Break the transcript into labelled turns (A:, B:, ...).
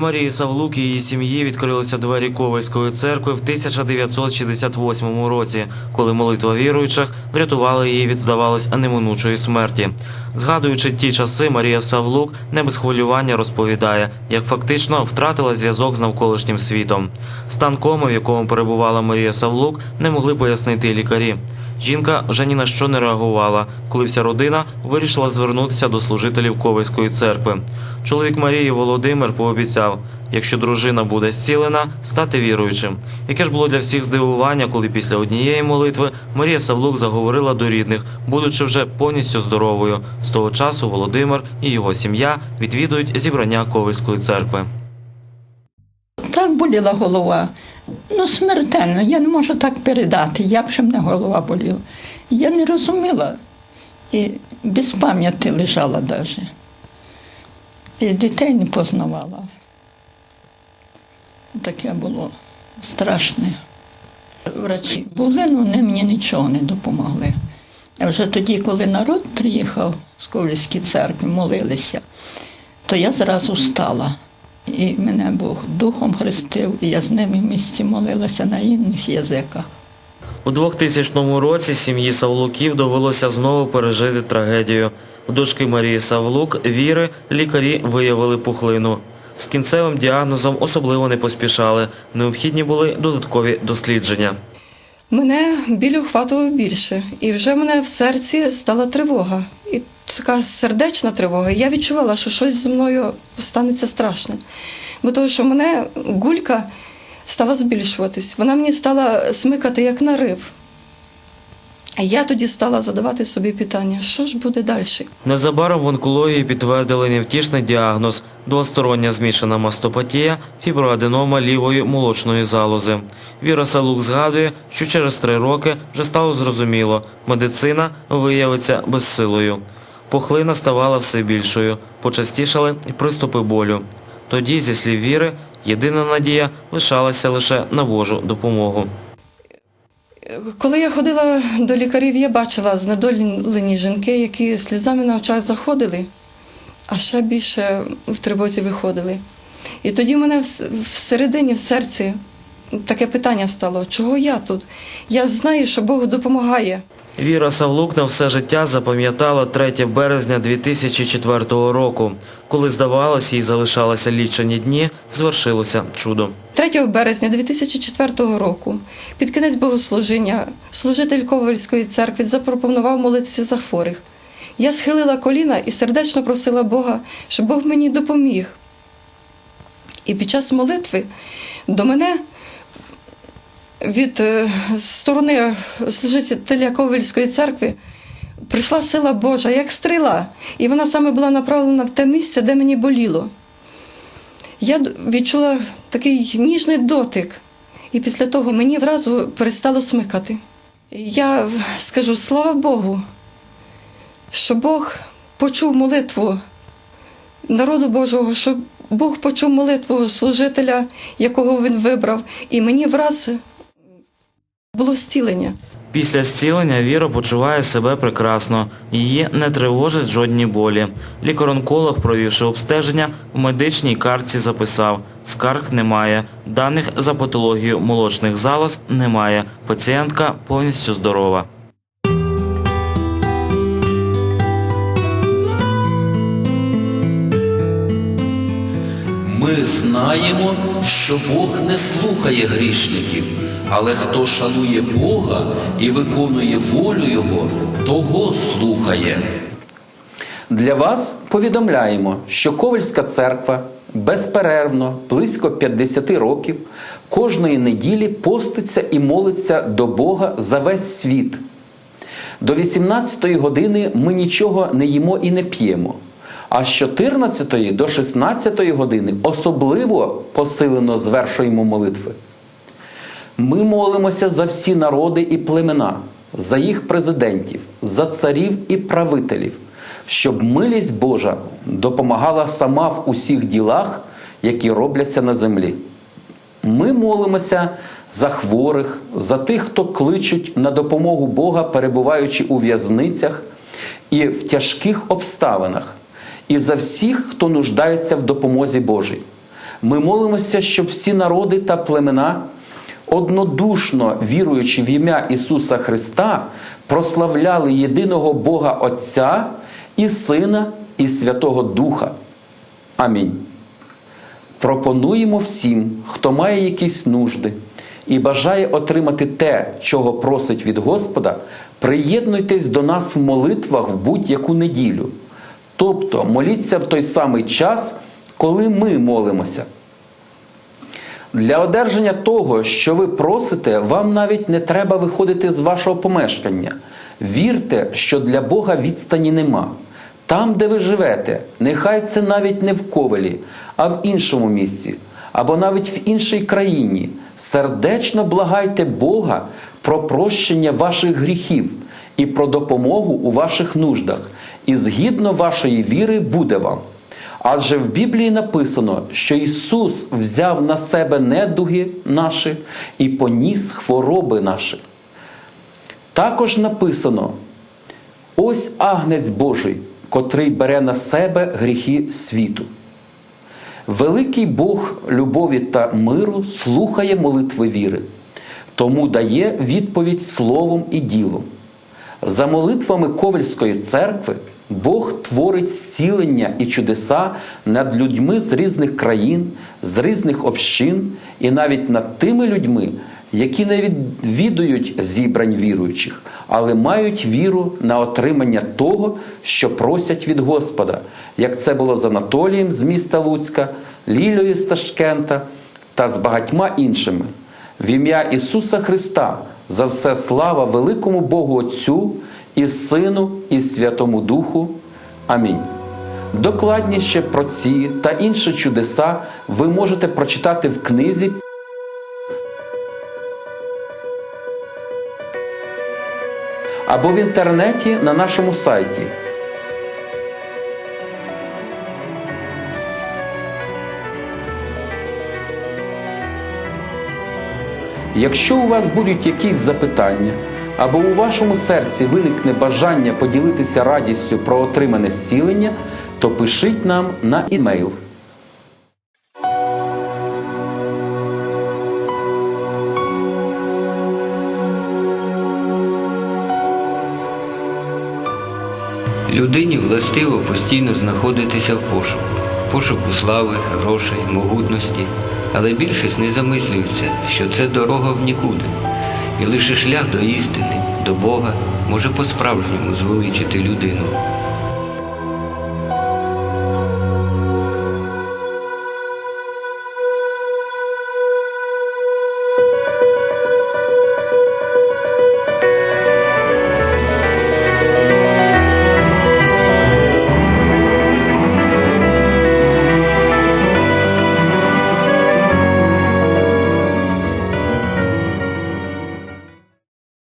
A: Марії Савлук і її сім'ї відкрилися двері Ковальської церкви в 1968 році, коли молитва віруючих врятувала її від, здавалось, неминучої смерті. Згадуючи ті часи, Марія Савлук не без хвилювання розповідає, як фактично втратила зв'язок з навколишнім світом. Стан коми, в якому перебувала Марія Савлук, не могли пояснити лікарі. Жінка вже ні на що не реагувала, коли вся родина вирішила звернутися до служителів Ковальської церкви. Чоловік Марії Володимир пообіцяв, якщо дружина буде зцілена, стати віруючим. Яке ж було для всіх здивування, коли після однієї молитви Марія Савлук заговорила до рідних, будучи вже повністю здоровою. З того часу Володимир і його сім'я відвідують зібрання Ковальської церкви.
B: Так боліла голова. Ну, смертельно, я не можу так передати, як же мене голова боліла. Я не розуміла. І без пам'яті лежала навіть. І дітей не познавала. Таке було страшне. Врачі були, але вони мені нічого не допомогли. А вже тоді, коли народ приїхав з Ковлівської церкви, молилися, то я зразу встала. І мене Бог духом хрестив, і я з ними в місті молилася на інших язиках.
A: У 2000 році сім'ї Савлуків довелося знову пережити трагедію. У дочки Марії Савлук віри лікарі виявили пухлину. З кінцевим діагнозом особливо не поспішали. Необхідні були додаткові дослідження.
C: Мене біль охватував більше, і вже мене в серці стала тривога. І така сердечна тривога. Я відчувала, що щось зі мною станеться страшне. Бо того, що мене гулька стала збільшуватись, вона мені стала смикати як нарив. І я тоді стала задавати собі питання, що ж буде далі?
A: Незабаром в онкології підтвердили невтішний діагноз – двостороння змішана мастопатія, фіброаденома лівої молочної залози. Віра Салук згадує, що через три роки вже стало зрозуміло – медицина виявиться безсилою. Пухлина ставала все більшою, почастішали і приступи болю. Тоді, зі слів Віри, єдина надія лишалася лише на Божу допомогу.
C: Коли я ходила до лікарів, я бачила знедолені жінки, які сльозами на очах заходили, а ще більше в тривозі виходили. І тоді в мене всередині, в серці, таке питання стало: чого я тут? Я знаю, що Бог допомагає.
A: Віра Савлук на все життя запам'ятала 3 березня 2004 року. Коли здавалось, їй залишалося лічені дні, звершилося чудо.
C: 3 березня 2004 року, під кінець богослужіння, служитель Ковальської церкви запропонував молитися за хворих. Я схилила коліна і сердечно просила Бога, щоб Бог мені допоміг. І під час молитви до мене від е, сторони служителя Ковальської церкви прийшла сила Божа, як стріла, і вона саме була направлена в те місце, де мені боліло. Я відчула такий ніжний дотик, і після того мені зразу перестало смикати. Я скажу слава Богу, що Бог почув молитву народу Божого, що Бог почув молитву служителя, якого він вибрав, і мені враз було зцілення.
A: Після зцілення Віра почуває себе прекрасно. Її не тривожать жодні болі. Лікар-онколог, провівши обстеження, в медичній картці записав: скарг немає, даних за патологію молочних залоз немає. Пацієнтка повністю здорова.
D: Ми знаємо, що Бог не слухає грішників, але хто шанує Бога і виконує волю Його, того слухає.
E: Для вас повідомляємо, що Ковальська церква безперервно, близько 50 років, кожної неділі поститься і молиться до Бога за весь світ. До 18-ї години ми нічого не їмо і не п'ємо. А з 14 до 16 години особливо посилено звершуємо молитви. Ми молимося за всі народи і племена, за їх президентів, за царів і правителів, щоб милість Божа допомагала сама в усіх ділах, які робляться на землі. Ми молимося за хворих, за тих, хто кличуть на допомогу Бога, перебуваючи у в'язницях і в тяжких обставинах, і за всіх, хто нуждається в допомозі Божій. Ми молимося, щоб всі народи та племена, однодушно віруючи в ім'я Ісуса Христа, прославляли єдиного Бога Отця і Сина і Святого Духа. Амінь. Пропонуємо всім, хто має якісь нужди і бажає отримати те, чого просить від Господа, приєднуйтесь до нас в молитвах в будь-яку неділю. Тобто моліться в той самий час, коли ми молимося. Для одержання того, що ви просите, вам навіть не треба виходити з вашого помешкання. Вірте, що для Бога відстані нема. Там, де ви живете, нехай це навіть не в ковелі, а в іншому місці, або навіть в іншій країні. Сердечно благайте Бога про прощення ваших гріхів і про допомогу у ваших нуждах, і згідно вашої віри буде вам. Адже в Біблії написано, що Ісус взяв на себе недуги наші і поніс хвороби наші. Також написано: ось агнець Божий, котрий бере на себе гріхи світу. Великий Бог любові та миру слухає молитви віри, тому дає відповідь словом і ділом. За молитвами Ковальської церкви Бог творить зцілення і чудеса над людьми з різних країн, з різних общин і навіть над тими людьми, які не відвідують зібрань віруючих, але мають віру на отримання того, що просять від Господа, як це було з Анатолієм з міста Луцька, Лілею з Ташкента та з багатьма іншими. В ім'я Ісуса Христа за все слава великому Богу Отцю і Сину, і Святому Духу. Амінь. Докладніше про ці та інші чудеса ви можете прочитати в книзі. Або в інтернеті на нашому сайті. Якщо у вас будуть якісь запитання, або у вашому серці виникне бажання поділитися радістю про отримане зцілення, то пишіть нам на імейл.
F: Людині властиво постійно знаходитися в пошуку, пошуку слави, грошей, могутності, але більшість не замислюється, що це дорога в нікуди, і лише шлях до істини, до Бога може по-справжньому звеличити людину.